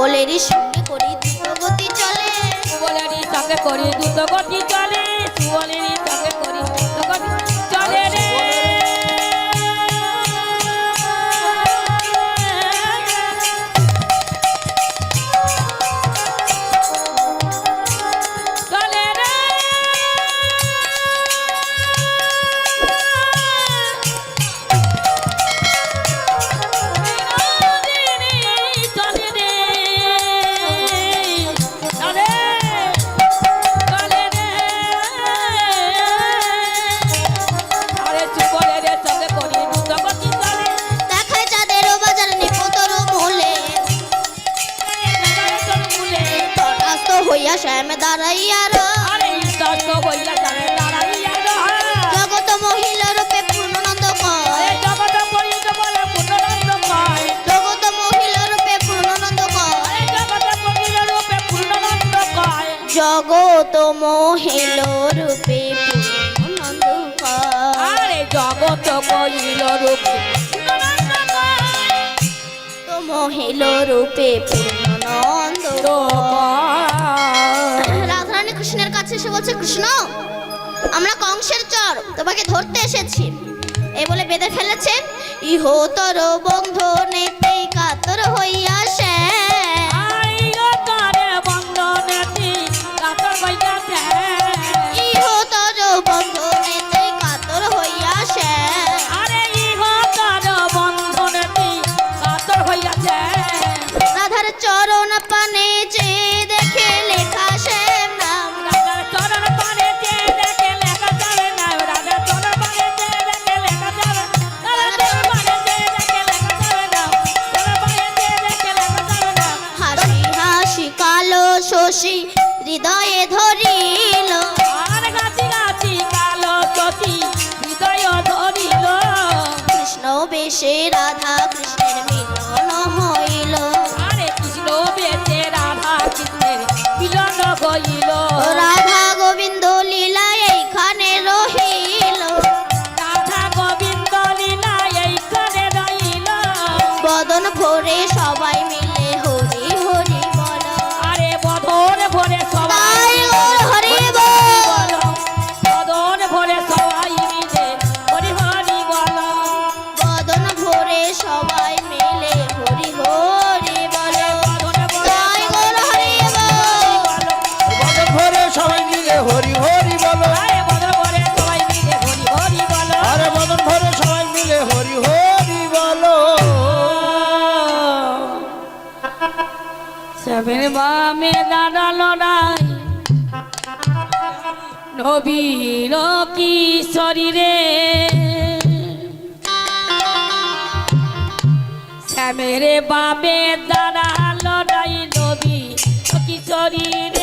সুবলেরই সঙ্গে করি দ্রুত গতি চলে। বলেরই সঙ্গে করি দ্রুত গতি চলে। সুবলেরই সঙ্গে শ্যাম দাঁড়াইয়ার আরে দশ হইয়া চলে দাঁড়াইয়া জগত মহিলা রূপে পূর্ণানন্দ পায়। জগত মহিলা রূপে পূর্ণানন্দ জগত পরিত রূপে পূর্ণানন্দ পায়। জগত মহিলা রূপে কইল রূপে পূর্ণানন্দ পায়। এসে বলছে কৃষ্ণ আমরা কংসের চর তোমাকে ধরতে এসেছি। এ বলে বেঁধে ফেলেছে ইহো তর আইলো তারে কাতর হইয়া চরণ পানে যে হরি হরি বলো। আরে বদন ভরে সবাই মিলে হরি হরি বল। আরে বদন ভরে সবাই মিলে হরি হরি বলো। সেভেন বামে দাঁড়াল নাই নবীর কি শরীরে শ্যামের বামে দাঁড়াল নাই নবী কি শরীরে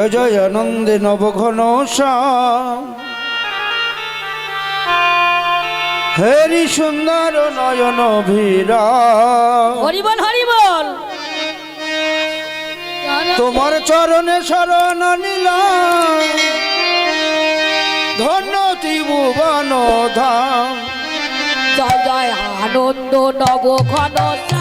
জয় জয় আনন্দে নবঘন হেরি সুন্দর নয়ন ভীরা। হরিবল হরিবল। তোমার চরণে শরণ নীল। ধন্য ত্রিভুবন ধাম জয় জয় আনন্দ নবঘন সা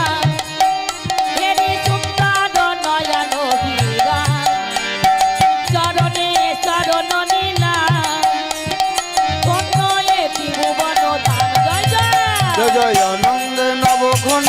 জয় নন্দ নব ঘন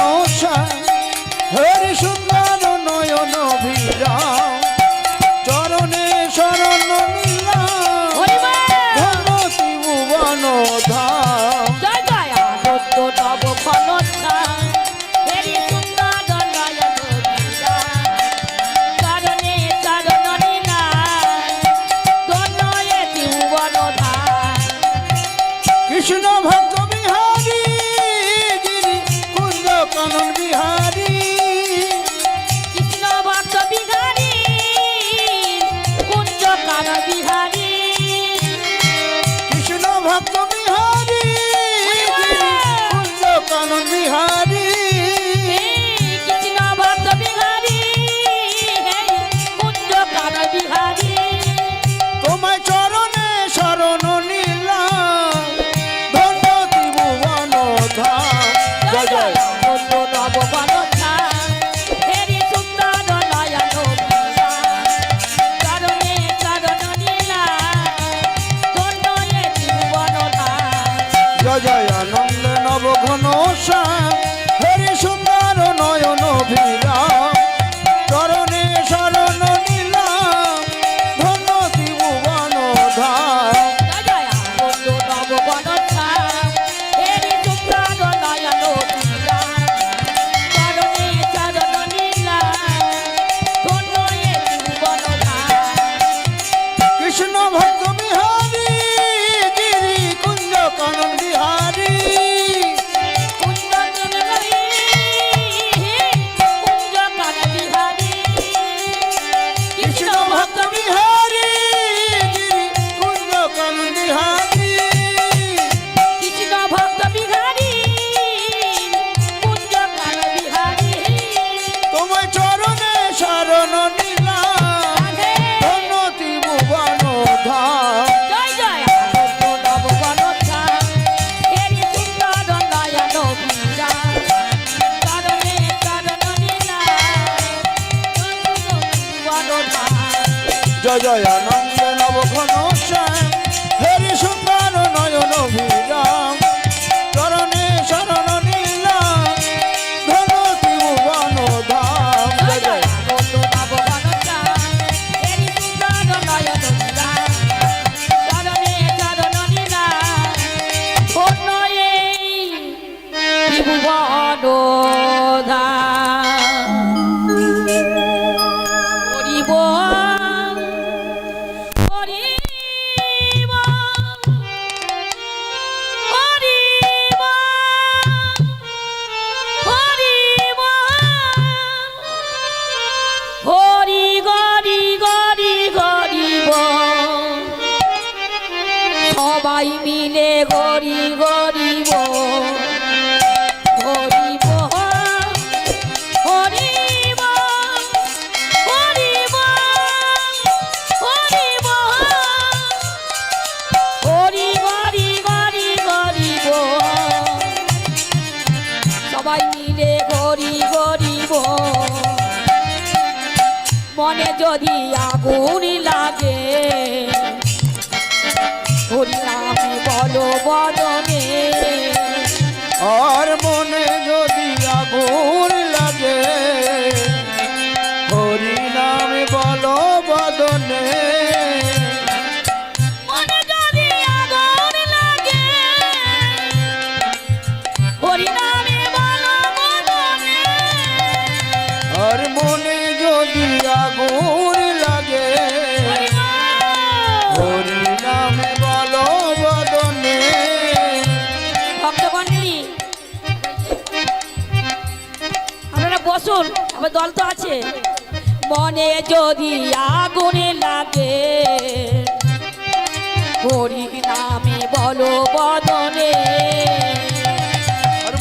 গরি গরিব গরিব গরিব গরিব গরিব গরি সবাই মিলে গরি গরিব। মনে যদি আগুন আসুন আমার দল তো আছে। মনে যদি আগুনে লাগে হরি নামে বলো বদনে।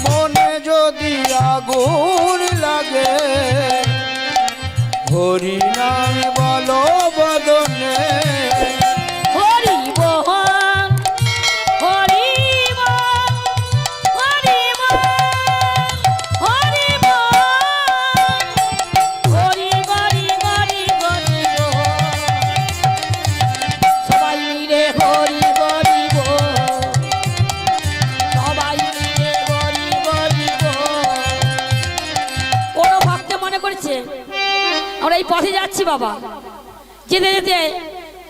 মনে যদি আগুন লাগে হরি নামে বলো বদনে।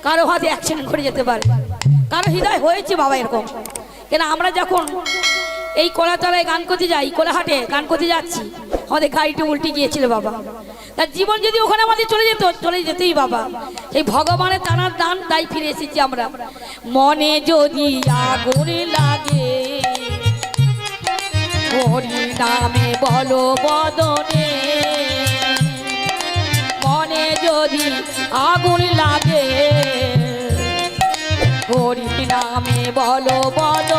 কারও হাতে অ্যাক্সিডেন্ট ঘটে যেতে পারে। কারও হৃদয় হয়েছে বাবা এরকম। কেন আমরা যখন এই কলাতলায় গান করতে যাই, কোলাহাটে গান করতে যাচ্ছি, আমাদের গাড়িটা উল্টে গিয়েছিল বাবা। তার জীবন যদি ওখানে আমাদের চলে যেত, চলে যেতেই বাবা। এই ভগবানের টানার দান তাই ফিরে এসেছি আমরা। মনে যদি আগুন লাগে নামে বলো বদনে। যদি আগুন লাগে হরি নামে বলো বদনে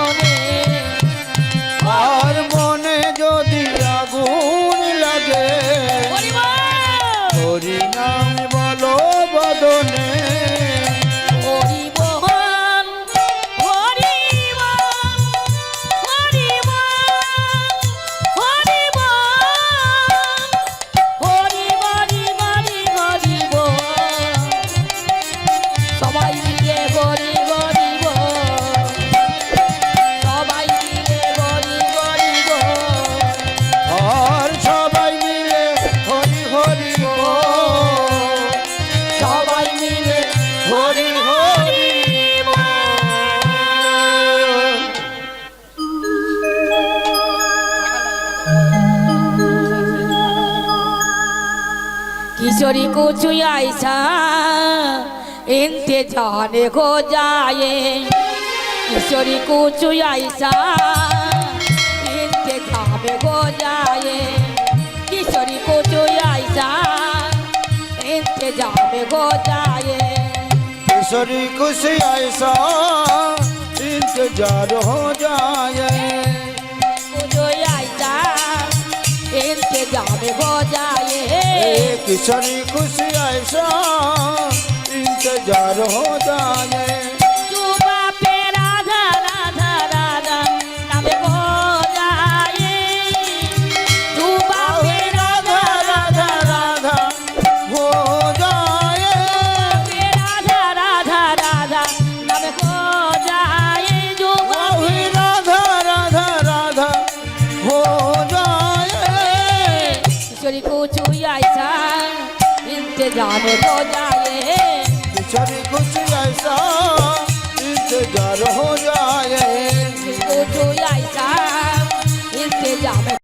किशोरी को चुयाईसा इंतजार हो जाए किशोरी को चुयाईसा इंतजार हो जाए किशोरी को चुयाईसा इंतजार हो जाए किशोरी खुशी ऐसा इंतजार हो जाए इंतजार हो जाए ए, किशोरी खुशी ऐसा इंतजार हो जाए প্রাণ তো যায় বিচারি খুশি আইসা ইন্তজার হো যায় খুশি আইসা ইন্তজার